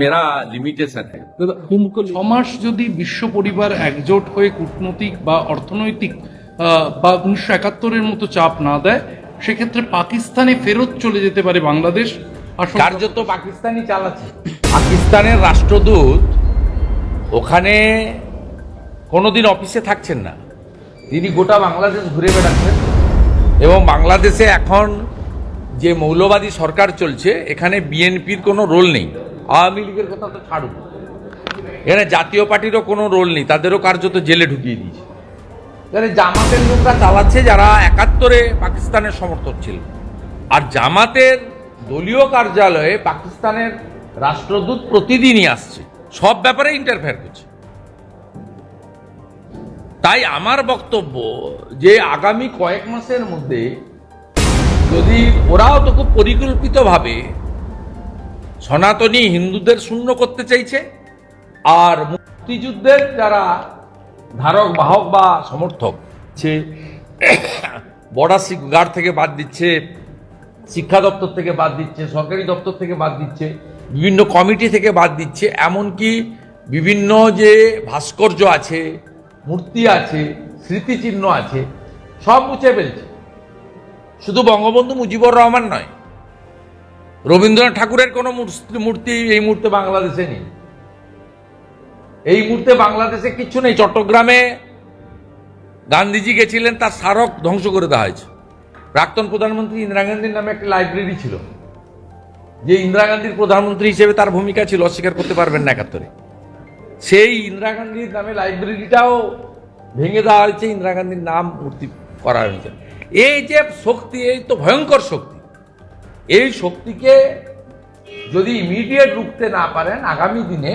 মেরা limitation ছমাস যদি বিশ্ব পরিবার একজোট হয়ে কূটনৈতিক বা অর্থনৈতিক বা উনিশশো একাত্তরের মতো চাপ না দেয় সেক্ষেত্রে পাকিস্তানে ফেরত চলে যেতে পারে বাংলাদেশ। কার্যত পাকিস্তানি চালাচ্ছে। পাকিস্তানের রাষ্ট্রদূত ওখানে কোনোদিন অফিসে থাকছেন না। তিনি গোটা বাংলাদেশ ঘুরে বেড়াচ্ছেন এবং বাংলাদেশে এখন যে মৌলবাদী সরকার চলছে এখানে বিএনপির কোনো রোল নেই। আওয়ামী লীগের কথা তো ছাড়ুন। এখানে জাতীয় পার্টিরও কোনো রোল নেই, তাদেরও কার্যত জেলে ঢুকিয়ে দিয়েছে। এখানে জামাতের লোকরা চালাচ্ছে যারা একাত্তরে পাকিস্তানের সমর্থক ছিল। আর জামাতের দলীয় কার্যালয়ে পাকিস্তানের রাষ্ট্রদূত প্রতিদিনই আসছে, সব ব্যাপারে ইন্টারফেয়ার করছে। তাই আমার বক্তব্য যে আগামী কয়েক মাসের মধ্যে যদি ওরাও তো খুব পরিকল্পিতভাবে সনাতনী হিন্দুদের শূন্য করতে চাইছে, আর মুক্তিযুদ্ধের যারা ধারক, বাহক বা সমর্থক, সে বর্ডার গার্ড থেকে বাদ দিচ্ছে, শিক্ষা দপ্তর থেকে বাদ দিচ্ছে, সরকারি দপ্তর থেকে বাদ দিচ্ছে, বিভিন্ন কমিটি থেকে বাদ দিচ্ছে, এমনকি বিভিন্ন যে ভাস্কর্য আছে, মূর্তি আছে, স্মৃতিচিহ্ন আছে, সব মুছে ফেলছে। শুধু বঙ্গবন্ধু মুজিবুর রহমান নয় রবীন্দ্রনাথ ঠাকুরের কোনো মূর্তি- এই মুহূর্তে বাংলাদেশে নেই। এই মুহূর্তে বাংলাদেশে কিচ্ছু নেই। চট্টগ্রামে গান্ধীজি গেছিলেন, তার স্মারক ধ্বংস করে দেওয়া হয়েছে। প্রাক্তন প্রধানমন্ত্রী ইন্দিরা গান্ধীর নামে একটা লাইব্রেরি ছিল। যে ইন্দিরা গান্ধীর প্রধানমন্ত্রী হিসেবে তার ভূমিকা ছিল, অস্বীকার করতে পারবেন না একাত্তরে। সেই ইন্দিরা গান্ধীর নামে লাইব্রেরিটাও ভেঙে দেওয়া হয়েছে। ইন্দিরা গান্ধীর নাম মূর্তি করা হয়েছে। এই যে শক্তি, এই তো ভয়ঙ্কর শক্তি। এই শক্তিকে যদি ইমিডিয়েট রুখতে না পারেন আগামী দিনে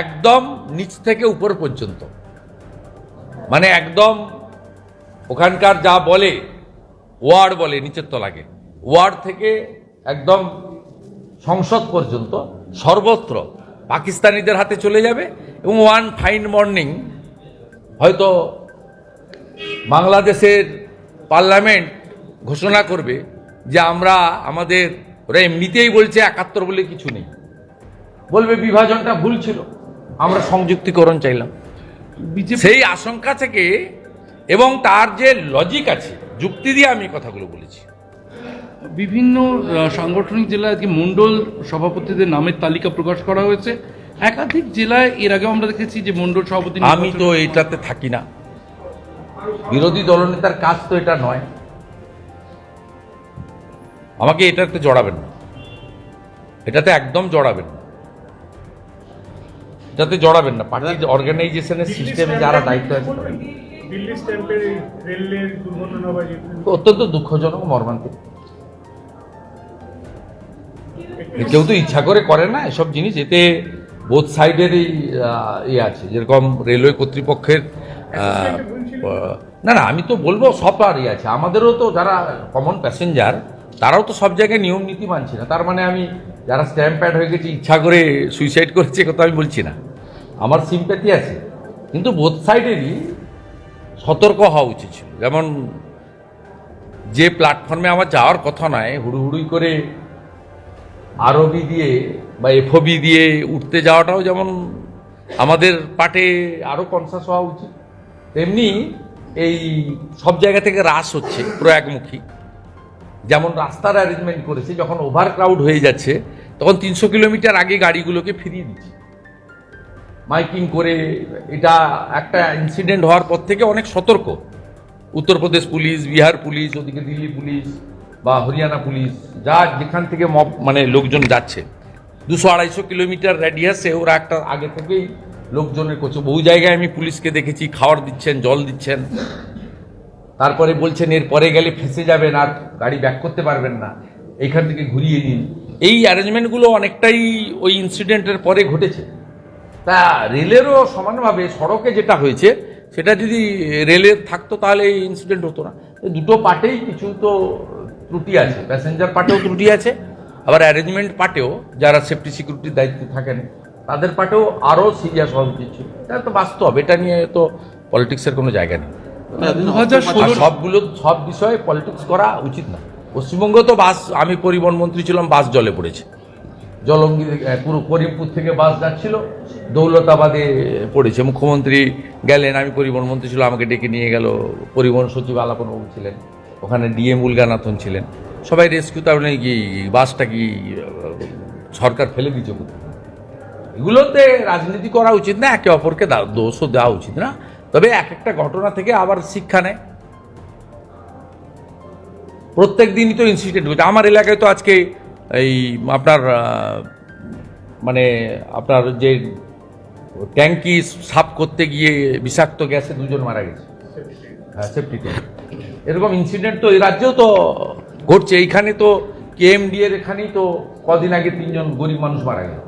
একদম নিচ থেকে উপর পর্যন্ত। মানে একদম ওখানকার যা বলে ওয়ার্ড বলে, নিচের তলাকে ওয়ার্ড থেকে একদম সংসদ পর্যন্ত সর্বত্র পাকিস্তানিদের হাতে চলে যাবে এবং ওয়ান ফাইন মর্নিং হয়তো বাংলাদেশের পার্লামেন্ট ঘোষণা করবে যে আমরা আমাদের ওরা এমনিতেই বলছে একাত্তর বলে কিছু নেই। বলবে বিভাজনটা ভুল ছিল আমরা সংযুক্তিকরণ চাইলাম। সেই আশঙ্কা থেকে এবং তার যে লজিক আছে যুক্তি দিয়ে আমি কথাগুলো বলেছি। বিভিন্ন সাংগঠনিক জেলায় আজকে মন্ডল সভাপতিদের নামের তালিকা প্রকাশ করা হয়েছে। একাধিক জেলায় এর আগেও আমরা দেখেছি যে মন্ডল সভাপতি আমি তো এটাতে থাকি না। বিরোধী দলনেতার কাজ তো এটা নয়। আমাকে এটাতে জড়াবেন না। এটাতে একদম জড়াবেন না। এটাতে জড়াবেন না। পার্টির অর্গানাইজেশনের সিস্টেমে যারা দায়িত্ব আছে অত্যন্ত দুঃখজনক মর্মান্তিক। কেউ তো ইচ্ছা করে করে না এসব জিনিস এতে বোথ সাইডেরই ইয়ে আছে। যেরকম রেলওয়ে কর্তৃপক্ষের না না আমি তো বলব সবারই আছে। আমাদেরও তো যারা কমন প্যাসেঞ্জার তারাও তো সব জায়গায় নিয়ম নীতি মানছে না। তার মানে আমি যারা স্ট্যাম্প প্যাড হয়ে গেছে, ইচ্ছা করে সুইসাইড করেছে কথা আমি বলছি না। আমার সিম্প্যাথি আছে। কিন্তু বোথ সাইডেরই সতর্ক হওয়া উচিত ছিল। যেমন যে প্ল্যাটফর্মে আমার যাওয়ার কথা নয়, হুড়ুহুড়ি করে আরবি দিয়ে বা এফওবি দিয়ে উঠতে যাওয়াটাও যেমন আমাদের পাটে আরও কনসাস হওয়া উচিত, তেমনি এই সব জায়গা থেকে হ্রাস হচ্ছে প্রয়াগমুখী যেমন রাস্তার অ্যারেঞ্জমেন্ট করেছে, যখন ওভার ক্রাউড হয়ে যাচ্ছে, তখন তিনশো কিলোমিটার আগে গাড়িগুলোকে ফিরিয়ে দিচ্ছে। মাইকিং করে, এটা একটা ইনসিডেন্ট হওয়ার পর থেকে অনেক সতর্ক। উত্তরপ্রদেশ পুলিশ, বিহার পুলিশ, ওদিকে দিল্লি পুলিশ বা হরিয়ানা পুলিশ, যা যেখান থেকে মব মানে লোকজন যাচ্ছে। দুশো আড়াইশো কিলোমিটার রেডিয়াসে ওরা একটা আগে থেকেই লোকজনের করছে বহু জায়গায় আমি পুলিশকে দেখেছি, খাওয়ার দিচ্ছেন, জল দিচ্ছেন। তারপরে বলছেন, এর পরে গেলে ফেসে যাবেন আর গাড়ি ব্যাক করতে পারবেন না। এইখান থেকে ঘুরিয়ে নিন। এই অ্যারেঞ্জমেন্টগুলো অনেকটাই ওই ইনসিডেন্টের পরে ঘটেছে। তা রেলেরও সমানভাবে সড়কে যেটা হয়েছে, সেটা যদি রেলের থাকতো তাহলে এই ইনসিডেন্ট হতো না। দুটো পার্টেই কিছু তো ত্রুটি আছে। প্যাসেঞ্জার পার্টেও ত্রুটি আছে। আবার অ্যারেঞ্জমেন্ট পার্টেও যারা সেফটি সিকিউরিটির দায়িত্বে থাকেন, তাদের পার্টেও আরও সিরিয়াস হওয়া উচিত ছিল। এটা তো বাস্তব, এটা নিয়ে তো পলিটিক্সের কোনো জায়গা নেই। সবগুলো সব বিষয়ে পলিটিক্স করা উচিত না। পশ্চিমবঙ্গ তো বাস আমি পরিবহন মন্ত্রী ছিলাম বাস জলে পড়েছে। জলঙ্গি পুরো করিমপুর থেকে বাস যাচ্ছিল দৌলতাবাদে পড়েছে। মুখ্যমন্ত্রী গেলেন আমি পরিবহন মন্ত্রী ছিল আমাকে ডেকে নিয়ে গেল। পরিবহন সচিব আলাপনবাবু ছিলেন ওখানে ডিএম উলগানাথন ছিলেন। সবাই রেস্কিউ তার মানে কি বাসটা কি সরকার ফেলে দিচ্ছে এগুলোতে রাজনীতি করা উচিত না একে অপরকে দোষও দেওয়া উচিত না। তবে এক একটা ঘটনা থেকে আবার শিক্ষা নেয়। প্রত্যেক দিনই তো ইনসিডেন্ট হচ্ছে আমার এলাকায় তো আজকে এই আপনার মানে আপনার যে ট্যাঙ্কি সাফ করতে গিয়ে বিষাক্ত গ্যাসে দুজন মারা গেছে। হ্যাঁ সেফটি এরকম ইনসিডেন্ট তো এই রাজ্যেও তো ঘটছে। এইখানে তো কেএমডি এর এখানেই তো কদিন আগে তিনজন গরিব মানুষ মারা গেল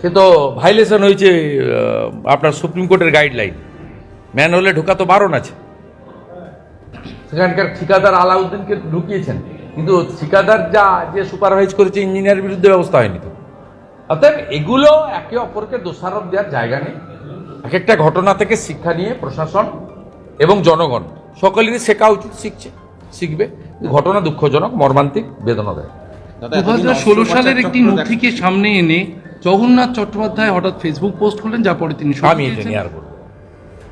সে তো ভাইলেশন হয়েছে আপনার সুপ্রিম কোর্টের গাইডলাইন ম্যানহোলে ঢোকা তো বারণ আছে। সেখানকার ঠিকাদার আলাউদ্দিনকে ঢুকিয়েছেন। কিন্তু ঠিকাদার যা যে সুপারভাইজ করেছে ইঞ্জিনিয়ারের বিরুদ্ধে ব্যবস্থা হয়নি তো। অতএব এগুলো একে অপরকে দোষারোপ দেওয়ার জায়গা নেই। এক একটা ঘটনা থেকে শিক্ষা নিয়ে প্রশাসন এবং জনগণ সকলেরই শেখা উচিত শিখছে শিখবে। ঘটনা দুঃখজনক মর্মান্তিক বেদনাদায়ক। দু হাজার ষোলো সালের একটি নথিকে সামনে এনে জগন্নাথ চট্টোপাধ্যায় হঠাৎ ফেসবুক পোস্ট করলেন যা পরে তিনি আমি এটা নিয়ে আর বলব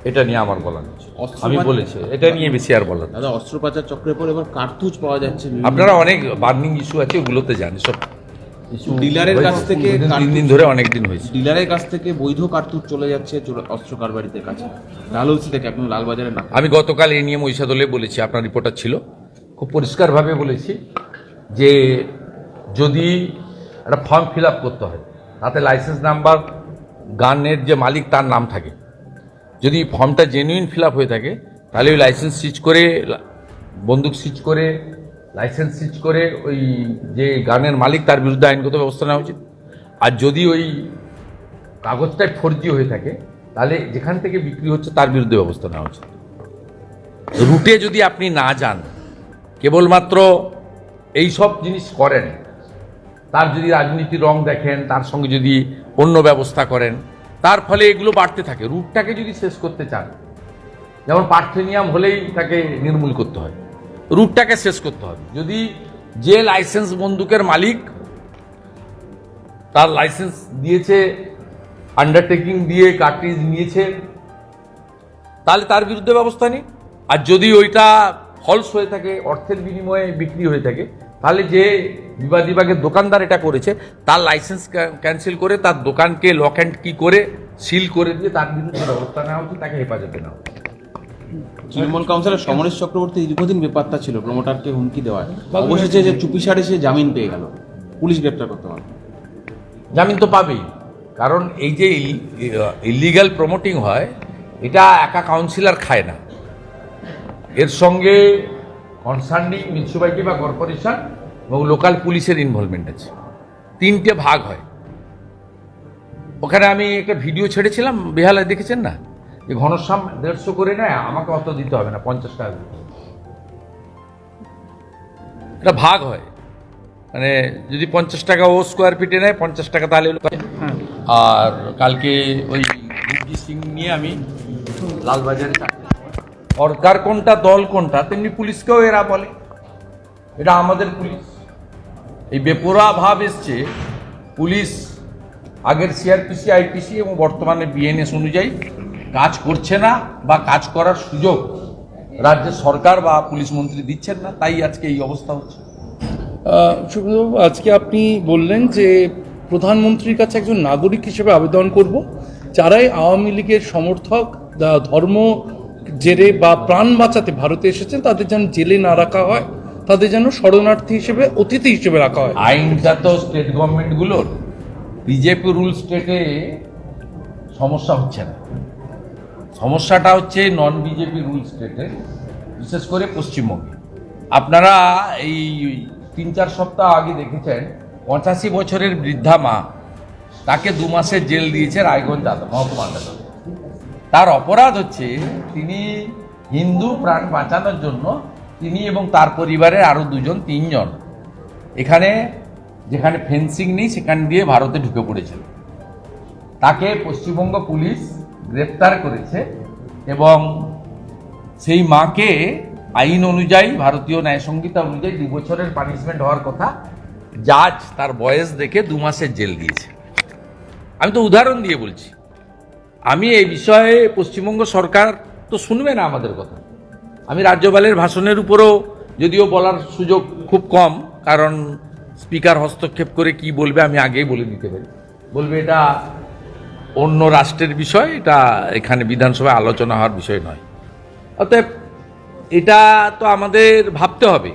এটা নিয়ে আমার বলার নেই। আমি বলেছি এটা নিয়ে বেশি আর বলার নেই। দাদা অস্ত্রোপচার চক্রের পর এবার কার্তুজ পাওয়া যাচ্ছে আপনারা অনেক বার্নিং ইস্যু আছে ওগুলোতে জানি সব। ডিলারের কাছ থেকে তিন দিন ধরে অনেক দিন হয়েছে। ডিলারের কাছ থেকে বৈধ কার্তুজ চলে যাচ্ছে অস্ত্র কারবারিদের কাছে। ডালহৌসি থেকে এখন লালবাজারে না? আমি গতকাল এই নিয়ে মহিষাদলে বলেছি আপনার রিপোর্টার ছিল। খুব পরিষ্কারভাবে বলেছি যে যদি একটা ফর্ম ফিল আপ করতে হয় তাতে লাইসেন্স নাম্বার গানের যে মালিক তার নাম থাকে। যদি ফর্মটা জেনুইন ফিল আপ হয়ে থাকে, তাহলে ওই লাইসেন্স সিজ করে বন্দুক সিজ করে লাইসেন্স সিজ করে ওই যে গানের মালিক তার বিরুদ্ধে আইনগত ব্যবস্থা নেওয়া উচিত। আর যদি ওই কাগজটাই ফোরজি হয়ে থাকে, তাহলে যেখান থেকে বিক্রি হচ্ছে তার বিরুদ্ধে ব্যবস্থা নেওয়া উচিত। রুটে যদি আপনি না যান, কেবলমাত্র এই সব জিনিস করেন, তার যদি রাজনীতির রং দেখেন, তার সঙ্গে যদি অন্য ব্যবস্থা করেন তার ফলে এগুলো বাড়তে থাকে। রুটটাকে যদি শেষ করতে চান, যেমন পার্থেনিয়াম হলেই তাকে নির্মূল করতে হয় রুটটাকে শেষ করতে হবে। যদি যে লাইসেন্স বন্দুকের মালিক, তার লাইসেন্স দিয়েছে আন্ডারটেকিং দিয়ে কার্ট্রিজ নিয়েছে, তাহলে তার বিরুদ্ধে ব্যবস্থা নেই। আর যদি ওইটা ফলস হয়ে থাকে, অর্থের বিনিময়ে বিক্রি হয়ে থাকে তাহলে যে বিবাদী বিভাগের দোকানদার এটা করেছে তার লাইসেন্স ক্যান্সেল করে তার দোকানকে লক অ্যান্ড কি করে সিল করে দিয়ে তার বিরুদ্ধে ব্যবস্থা নেওয়া হচ্ছে তাকে হেফাজতে নেওয়া উচিত তৃণমূল কাউন্সিলর সমরেশ চক্রবর্তী দীর্ঘদিন বেপাত্তা ছিল প্রমোটারকে হুমকি দেওয়ায়। অবশেষে যে চুপিসারে সে জামিন পেয়ে গেল। পুলিশ গ্রেপ্তার করতে পারবে জামিন তো পাবেই কারণ এই যে ইলিগাল প্রমোটিং হয় এটা একা কাউন্সিলর খায় না। এর সঙ্গে কনসার্নিং মিউনিসিপ্যালিটি বা কর্পোরেশন এবং লোকাল পুলিশের ইনভলভমেন্ট আছে। তিনটে ভাগ হয়। ওখানে আমি একটা ভিডিও ছেড়েছিলাম, বেহালায় দেখেছেন না? যে ঘনশ্যাম দেড়শো করে নেয়, আমাকে অত দিতে হবে না, পঞ্চাশ টাকা দিতে। এটা ভাগ হয়। মানে যদি পঞ্চাশ টাকা ও স্কোয়ার ফিটে নেয়, পঞ্চাশ টাকা তাহলে হলো। আর কালকে ওই সিং নিয়ে আমি লালবাজারে চাকরি সরকার কোনটা, দল কোনটা, তেমনি পুলিশকেও এরা বলে। এটা আমাদের পুলিশ। এই বেপরোয়া ভাব এসছে, পুলিশ আগের সিআরপিসি আইপিসি এবং বর্তমানে বিএনএস অনুযায়ী কাজ করছে না বা কাজ করার সুযোগ রাজ্যের সরকার বা পুলিশ মন্ত্রী দিচ্ছেন না, তাই আজকে এই অবস্থা হচ্ছে। সুব্রতবাবু আজকে আপনি বললেন যে প্রধানমন্ত্রীর কাছে একজন নাগরিক হিসেবে আবেদন করব, যারাই আওয়ামী লীগের সমর্থক ধর্ম জেরে বা প্রাণ বাঁচাতে ভারতে এসেছেন, তাদের যেন জেলে না রাখা হয়, তাদের যেন শরণার্থী হিসেবে, অতিথি হিসেবে রাখা হয়। আইনটা তো স্টেট গভর্নমেন্টগুলোর বিজেপি রুল স্টেটে সমস্যা হচ্ছে না। সমস্যাটা হচ্ছে নন বিজেপি রুল স্টেটে বিশেষ করে পশ্চিমবঙ্গে। আপনারা এই তিন চার সপ্তাহ আগে দেখেছেন, পঁচাশি বছরের বৃদ্ধা মা, তাকে দু মাসের জেল দিয়েছে রায়গঞ্জ আদালত, মহকুমা আদালত। তার অপরাধ হচ্ছে তিনি হিন্দু প্রাণ বাঁচানোর জন্য তিনি এবং তার পরিবারের আরও দুজন, তিনজন। এখানে যেখানে ফেন্সিং নেই, সেখান দিয়ে ভারতে ঢুকে পড়েছিল। তাকে পশ্চিমবঙ্গ পুলিশ গ্রেপ্তার করেছে এবং সেই মাকে আইন অনুযায়ী, ভারতীয় ন্যায় সংহিতা অনুযায়ী দু বছরের পানিশমেন্ট হওয়ার কথা জাজ তার বয়স দেখে দু মাসের জেল দিয়েছে আমি তো উদাহরণ দিয়ে বলছি। আমি এই বিষয়ে পশ্চিমবঙ্গ সরকার তো শুনবে না আমাদের কথা। আমি রাজ্যপালের ভাষণের উপরও যদিও বলার সুযোগ খুব কম, কারণ স্পিকার হস্তক্ষেপ করে কি বলবে আমি আগেই বলে দিতে পারি। বলবে এটা অন্য রাষ্ট্রের বিষয়, এটা এখানে বিধানসভায় আলোচনা হওয়ার বিষয় নয়। অতএব এটা তো আমাদের ভাবতে হবে।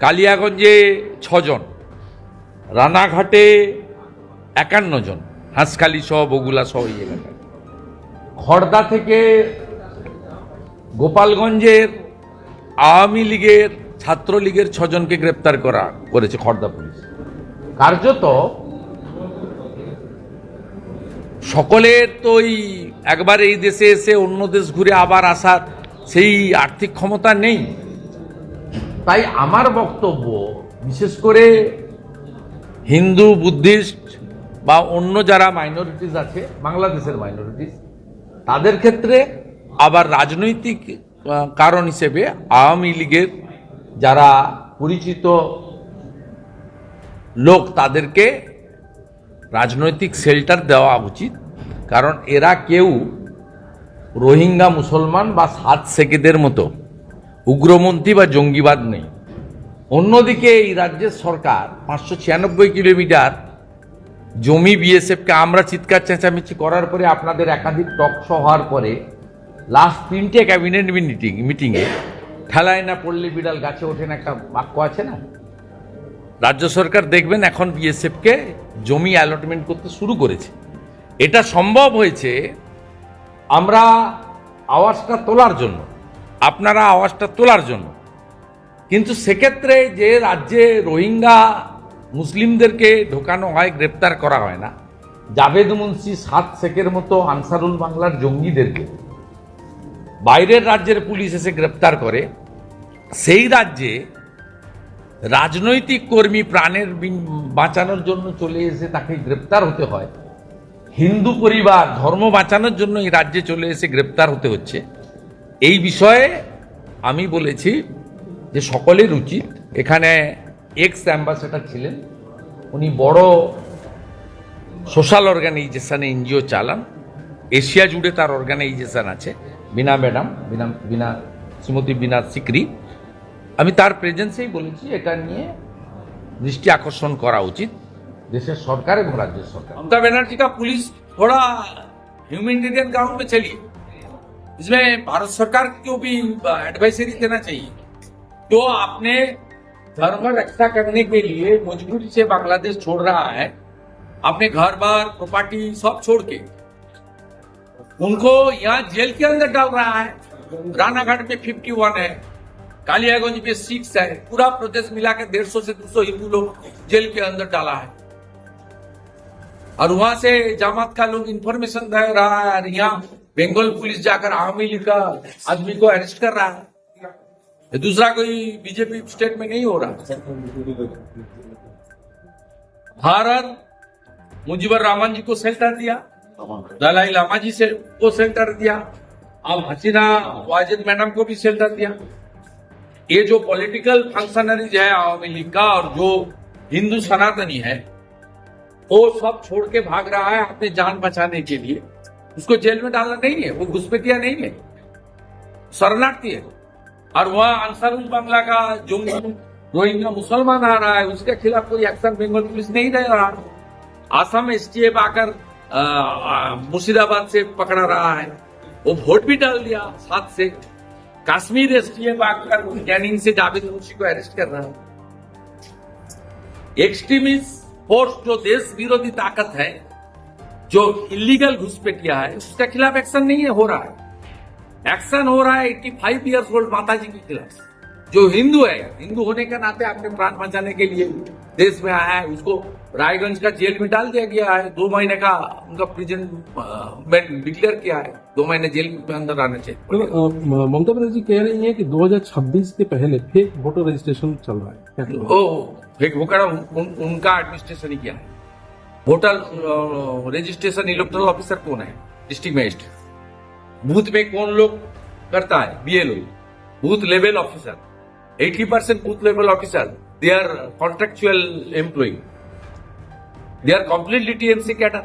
কালিয়াগঞ্জে ছজন, রানাঘাটে একান্ন জন। হাঁসখালি সহ বগুলা সহ এই এলাকায়। খড়দা থেকে গোপালগঞ্জের আওয়ামী লীগের ছাত্রলীগের ছজনকে গ্রেপ্তার করা করেছে খড়দা পুলিশ। কার্যত সকলের তো ওই একবার এই দেশে এসে অন্য দেশ ঘুরে আবার আসার সেই আর্থিক ক্ষমতা নেই। তাই আমার বক্তব্য, বিশেষ করে হিন্দু, বুদ্ধিস্ট বা অন্য যারা মাইনরিটিস আছে, বাংলাদেশের মাইনরিটিস তাদের ক্ষেত্রে আবার রাজনৈতিক কারণ হিসেবে আওয়ামী লীগের যারা পরিচিত লোক, তাদেরকে রাজনৈতিক শেল্টার দেওয়া উচিত। কারণ এরা কেউ রোহিঙ্গা, মুসলমান বা সাত সেকেদের মতো, উগ্রমন্ত্রী বা জঙ্গিবাদ নেই। অন্যদিকে এই রাজ্যের সরকার পাঁচশো ছিয়ানব্বই কিলোমিটার জমি বিএসএফকে আমরা চিৎকার চেঁচামেচি করার পরে আপনাদের একাধিক টক শো হওয়ার পরে লাস্ট তিনটে ক্যাবিনেট মিটিং মিটিংয়ে ঠেলায় না পড়লে বিড়াল গাছে ওঠেন একটা বাক্য আছে না? রাজ্য সরকার দেখবেন এখন বিএসএফকে জমি অ্যালটমেন্ট করতে শুরু করেছে। এটা সম্ভব হয়েছে আমরা আওয়াজটা তোলার জন্য, আপনারা আওয়াজটা তোলার জন্য। কিন্তু সেক্ষেত্রে যে রাজ্যে রোহিঙ্গা মুসলিমদেরকে ঢোকানো হয়, গ্রেপ্তার করা হয় না। জাভেদ মুন্সি সাত শেখের মতো আনসারুল বাংলার জঙ্গিদেরকে। বাইরের রাজ্যের পুলিশ এসে গ্রেপ্তার করে। সেই রাজ্যে রাজনৈতিক কর্মী প্রাণের বাঁচানোর জন্য চলে এসে তাকে গ্রেপ্তার হতে হয়। হিন্দু পরিবার ধর্ম বাঁচানোর জন্য এই রাজ্যে চলে এসে গ্রেপ্তার হতে হচ্ছে। এই বিষয়ে আমি বলেছি যে সকলের উচিত এখানে এক্স অ্যাম্বাসেডার ছিলেন উনি বড় সোশ্যাল অর্গানাইজেশনে এনজিও চালান এশিয়া জুড়ে তার অর্গানাইজেশন আছে বিনা ম্যাডাম বিনা বিনা শ্রীমতী বিনা সিকরি আমি তার প্রেজেন্সেই বলেছি এটা নিয়ে দৃষ্টি আকর্ষণ করা উচিত দেশের সরকার এবং রাজ্যের সরকার মমতা बनर्जी का पुलिस थोड़ा ह्यूमैनिटेरियन ग्राउंड पे चलिए इसमें भारत सरकार को भी एडवाइजरी देना चाहिए तो आपने धर्म रक्षा करने के लिए मजबूरी से बांग्लादेश छोड़ रहा है। अपने घर बार प्रॉपर्टी सब छोड़ के। उनको यहाँ जेल के अंदर डाल रहा है। रानाघाट पे 51 है। कालियागंज पे सिक्स है। पूरा प्रदेश मिला के डेढ़ सौ से दो सौ हिंदू लोग जेल के अंदर डाला है। और वहाँ से जमात का लोग इंफॉर्मेशन दे रहा है। और यहाँ बंगाल पुलिस जाकर आवामी लीग का आदमी को अरेस्ट कर रहा है। दूसरा कोई बीजेपी स्टेट में नहीं हो रहा। भारत मुजीबर रामन जी को सेल्टर दिया, दलाई लामा जी से को सेल्टर दिया अब हसीना वाजिद मैडम को भी सेल्टर दिया। ये जो पॉलिटिकल फंक्शनरीज है आवामी लीग का और जो हिंदू सनातनी है, वो सब छोड़ के भाग रहा है अपने जान बचाने के लिए। उसको जेल में डालना नहीं है, वो घुसपैठिया नहीं है। शरणार्थी है। और वहाँ अंसारुल बांग्ला का जो रोहिंग्या मुसलमान आ रहा है उसके खिलाफ कोई एक्शन बंगाल पुलिस नहीं ले रहा आसाम एसटीएफ आकर अ, अ, मुर्शिदाबाद से पकड़ा रहा है। वो वोट भी डाल दिया साथ से। कश्मीर एसटीएफ आकर कैनिंग से जावेद मुंशी को अरेस्ट कर रहा है। एक्सट्रीमिस्ट फोर्स जो देश विरोधी ताकत है जो इलीगल घुसपैठिया है उसके खिलाफ एक्शन नहीं है हो रहा है। एक्शन हो रहा है 85 इयर्स ओल्ड माता जी के खिलाफ जो हिंदू है हिंदू होने के नाते अपने प्राण बचाने के लिए देश में आया है उसको रायगंज का जेल में डाल दिया गया है। दो महीने का उनका प्रिजन डिक्लेयर किया है। दो महीने जेल में अंदर रहना चाहिए। तो, ममता बनर्जी कह रही हैं कि 2026 के पहले फेक वोटर रजिस्ट्रेशन चल रहा है। ओ भोकड़ा उन, उन, उनका एडमिनिस्ट्रेशन ही किया है। वोटर रजिस्ट्रेशन इलेक्ट्रल ऑफिसर कौन है? डिस्ट्रिक्ट मजिस्ट्रेट बूथ में कौन लोग करता है? BLO booth level officer 80 percent booth level officer they are contractual employee. They are completely TMC cadre.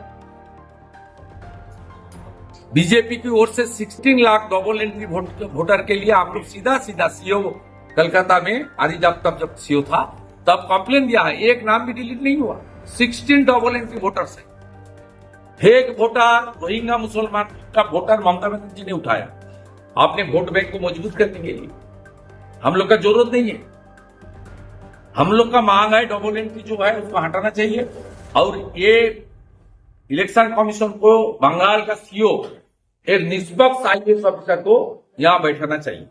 BJP की ओर से 16 लाख डबल एंट्री वोटर के लिए आप लोग सीधा सीधा सीओ कलकत्ता में आदि जब, तब जब सीओ था, तब कंप्लेन दिया है। एक नाम भी डिलीट नहीं हुआ। 16 डबल एंट्री वोटर्स है। फेक वोटर रोहिंगा मुसलमान का वोटर ममता बनर्जी ने उठाया। आपने वोट बैंक को मज़बूत करने के लिए। हम लोग का ज़रूरत नहीं है। हम लोग का मांग है डबल एंट्री जो है, उसको हटाना चाहिए। और ये इलेक्शन कमीशन को बंगाल का सीओ एक निष्पक्ष आईएएस ऑफिसर को यहाँ बैठाना चाहिए।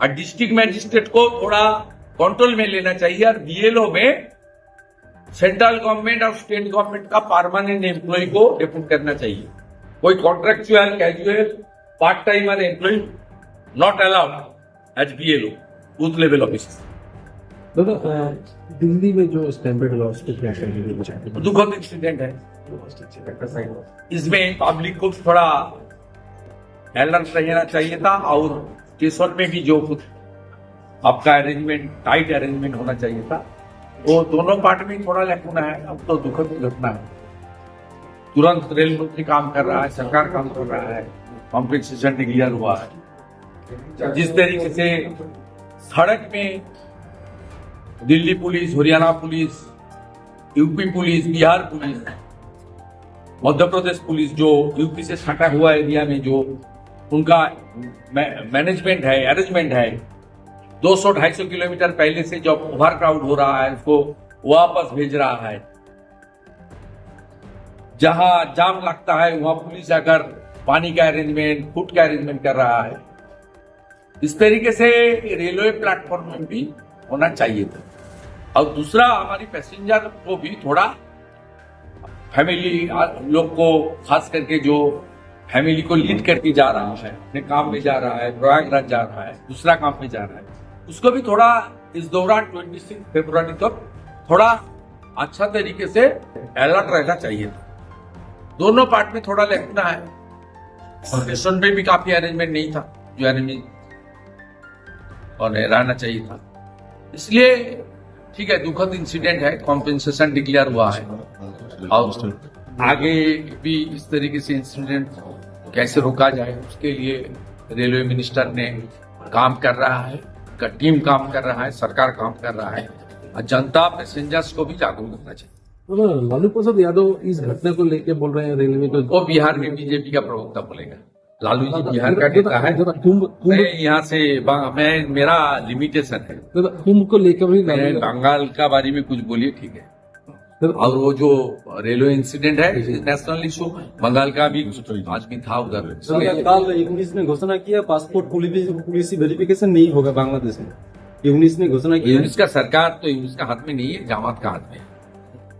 और डिस्ट्रिक्ट मैजिस्ट्रेट को थोड़ा कंट्रोल में लेना चाहिए। और बीएलओ में सेंट्रल गवर्नमेंट और स्टेट गवर्नमेंट का परमानेंट एम्प्लॉय को डेपुट करना चाहिए। कोई contractual casual part timer employee not allowed as BLO booth level officer दादा दिल्ली में जो पर क्या कहेंगे दुखद इंसिडेंट है। इसमें पब्लिक को थोड़ा अलर्ट रहना चाहिए था और केसर में भी जो कुछ आपका अरेंजमेंट टाइट अरेंजमेंट होना चाहिए था। वो दोनों पार्ट में थोड़ा लैकुना है, अब तो दुखद घटना है। तुरंत रेल मंत्री काम कर रहा है, सरकार काम कर रहा है कॉम्पेंसेशन डिक्लेयर हुआ है। जिस तरीके से सड़क में Delhi police, Haryana police UP police, Bihar police Madhya Pradesh police जो यूपी से सटा हुआ एरिया में जो उनका मैनेजमेंट है अरेंजमेंट है 200-250 किलोमीटर पहले से जो ओवर क्राउड हो रहा है, उसको वापस भेज रहा है। जहाँ जाम लगता है, वहाँ पुलिस आकर पानी का अरेंजमेंट फ़ूड का अरेंजमेंट कर रहा है। इस तरीके से रेलवे प्लेटफॉर्म में भी होना चाहिए था। और दूसरा, हमारी पैसेंजर को भी थोड़ा फैमिली लोग को, खास करके जो फैमिली को लीड करके जा रहा है, अपने काम में जा रहा है, प्रयागराज जा रहा है, दूसरा काम में जा रहा है। उसको भी थोड़ा इस दौरान 26 फरवरी तक थोड़ा अच्छा तरीके से अलर्ट रहना चाहिए। दोनों पार्ट में थोड़ा लगना है। और रेस्टोरेंट में भी काफ़ी अरेंजमेंट नहीं था, जो अरेंजमेंट और रहना चाहिए था। इसलिए ठीक है, दुखद इंसिडेंट है कॉम्पेंसेशन डिक्लेयर हुआ है। और आगे भी इस तरीके से इंसिडेंट कैसे रोका जाए, उसके लिए रेलवे मिनिस्टर ने काम कर रहा है। का टीम काम कर रहा है सरकार काम कर रहा है और जनता पैसेंजर्स को भी जागरूक करना चाहिए। लालू प्रसाद यादव इस घटना को लेकर बोल रहे हैं रेलवे को। वो बिहार में बीजेपी का प्रवक्ता बोलेगा। लालू जी बिहार का नेता है। मैं यहाँ से मैं मेरा लिमिटेशन है। कुंभ को लेकर भी बंगाल का बारे में कुछ बोलिए ठीक है। और वो जो रेलवे इंसिडेंट है नेशनल इशू बंगाल का भी आदमी था। उधर। कल यूनिस ने घोषणा किया पासपोर्ट पुलिस वेरिफिकेशन नहीं होगा बांग्लादेश में। यूनिस ने घोषणा किया यूनिस का सरकार तो यूनिस का हाथ में नहीं है जामात का हाथ में है।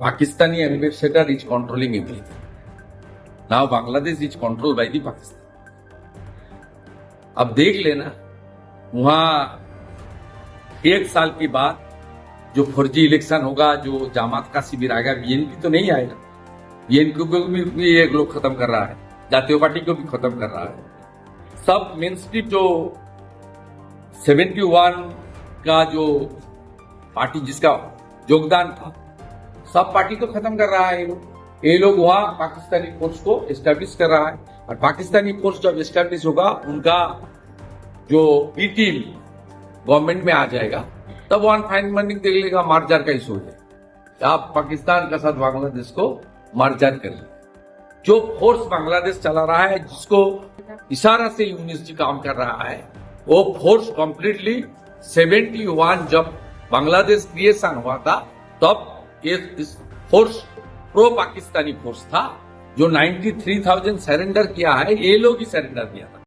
Pakistani ambassador is controlling everything now Bangladesh is control by the Pakistan. अब देख लेना वहाँ एक साल के बाद जो फर्जी इलेक्शन होगा जो जामात का शिविर आएगा बीएनपी तो नहीं आएगा। बीएनपी को भी, एक लोग खत्म कर रहा है। जातीय पार्टी को भी खत्म कर रहा है। सब मेन स्ट्रीम जो 71 का जो पार्टी जिसका योगदान था सब पार्टी को खत्म कर रहा है ये लोग। ये लोग वहाँ पाकिस्तानी फोर्स को एस्टेब्लिश कर रहा है। और पाकिस्तानी फोर्स जब एस्टेब्लिश होगा उनका जो बी टीम गवर्नमेंट में आ जाएगा। तब वन फाइन मर्निंग देख लेगा मार्जार का इशू है। आप पाकिस्तान का साथ बांग्लादेश को मार्जार कर ले जो फोर्स बांग्लादेश चला रहा है जिसको इशारा से यूनिवर्सिटी काम कर रहा है वो फोर्स कंप्लीटली 71 जब बांग्लादेश क्रिएशन हुआ था तब ये इस फोर्स प्रो पाकिस्तानी फोर्स था जो 93,000 सरेंडर किया है ये लोग ही सरेंडर किया था।